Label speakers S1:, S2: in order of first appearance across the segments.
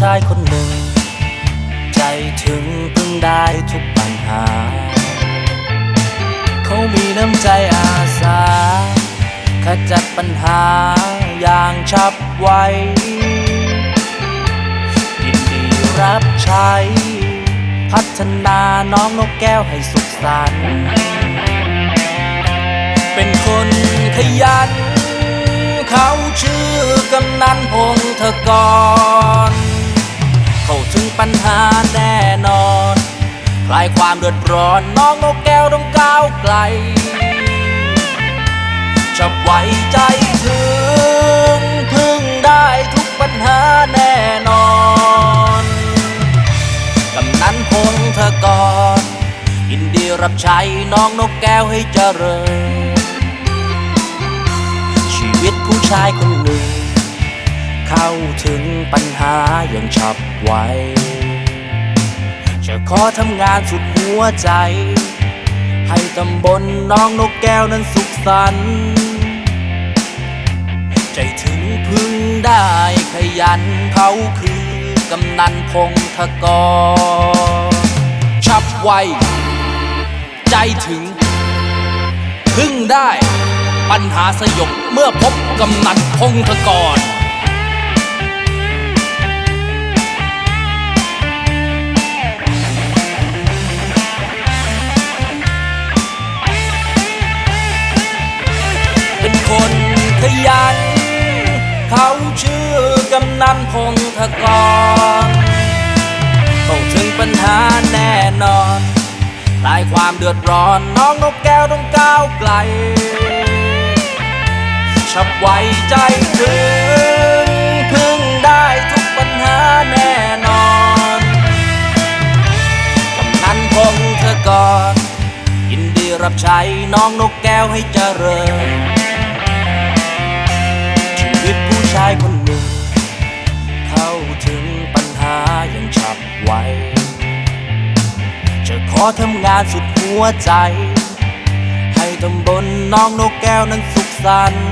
S1: ชายคนหนึ่ง ใจถึงพึ่งได้ทุกปัญหา เขามีน้ำใจอาสา ขจัดปัญหาอย่างฉับไวยินดีรับใช้ พัฒนาน้องนกแก้วให้สุขสันต์เป็นคนขยัน เขาชื่อกำนันพงธกร คลายความเดือดร้อนน้องนกแก้วต้องก้าวไกลจะไว้ใจถึงพึ่งได้ทุกปัญหาแน่นอนกำนันพงเธอกรยินดีรับใช้น้องนกแก้วให้เจริญ ชีวิตผู้ชายคนหนึ่ง เข้าถึงปัญหาอย่างฉับไว จะขอทำงานสุดหัวใจ ให้ตำบลน้องนกแก้วนั้นสุขสันต์ใจถึงพึ่งได้ขยันเขาคือกำนันพงธกรฉับไว ใจถึง พึ่งได้ ปัญหาสยบเมื่อพบกำนันพงธกร พงธกรต้องถึงปัญหาแน่นอนคลายความเดือดร้อนน้องนกแก้วต้องก้าวไกลฉับไวใจถึงพึ่งได้ทุกปัญหาแน่นอนกำนันพงธกรยินดีรับใช้น้องนกแก้วให้เจริญชีวิตผู้ชายคน อทำงานสุดหัวใจ ให้ตำบลน้องนกแก้วนั้นสุขสันต์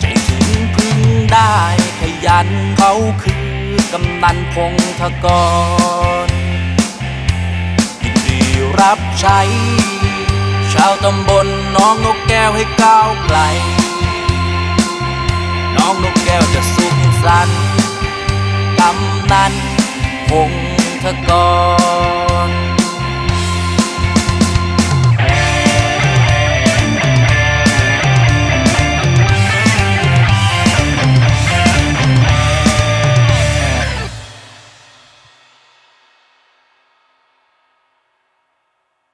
S1: ใจถึงพึ่งได้ขยันเขาคือกำนันพงธกรยินดีรับใช้ ชาวตำบลน้องนกแก้วให้ก้าวไกล the.